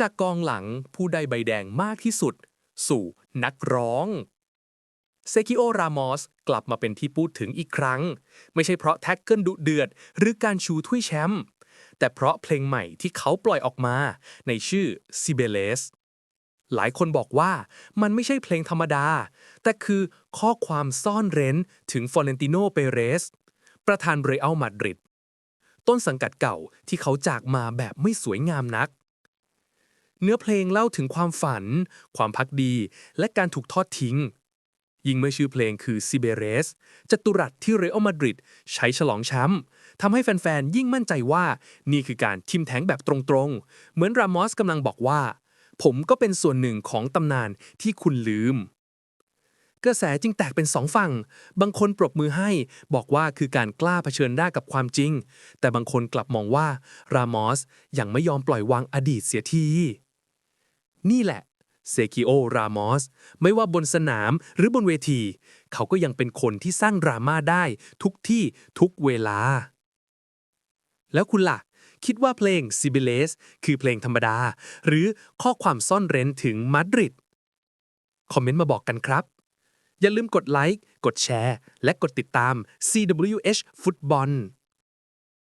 จากกองหลังผู้ได้ใบแดงมากที่สุด สู่นักร้อง เซคิโอ รามอส กลับมาเป็นที่พูดถึงอีกครั้ง ไม่ใช่เพราะแท็กเกิลดุเดือด หรือการชูถ้วยแชมป์แต่เพราะเพลงใหม่ที่เขาปล่อยออกมาในชื่อ s i b e l e s หลายคนบอกว่ามันไม่ใช่เพลงธรรมดา แต่คือข้อความซ่อนเร้นถึงฟอเรนติโนเปเรส ประธานเรอัลมาดริด ต้นสังกัดเก่าที่เขาจากมาแบบไม่สวยงามนัก เนื้อเพลงเล่าถึงความฝัน ความพักดี และการถูกทอดทิ้ง ยิ่งเมื่อชื่อเพลงคือซิเบเรสจัตุรัสที่เรอัลมาดริดใช้ฉลองแชมป์ทำให้แฟนๆ ยิ่งมั่นใจว่านี่คือการทิมแทงแบบตรงๆ เหมือนรามอสกำลังบอกว่า ผมก็เป็นส่วนหนึ่งของตำนานที่คุณลืม กระแสจึงแตกเป็นสองฝั่ง บางคนปรบมือให้บอกว่าคือการกล้าเผชิญหน้ากับความจริง แต่บางคนกลับมองว่ารามอสยังไม่ยอมปล่อยวางอดีตเสียที นี่แหละเซคิโอ รามอส ไม่ว่าบนสนามหรือบนเวที เขาก็ยังเป็นคนที่สร้างดราม่าได้ ทุกที่ทุกเวลา แล้วคุณล่ะ คิดว่าเพลง s i b i l e s คือเพลงธรรมดา หรือข้อความซ่อนเร้นถึงมาดริด คอมเมนต์มาบอกกันครับ อย่าลืมกดไลค์ กดแชร์ และกดติดตาม CWH ฟุตบอล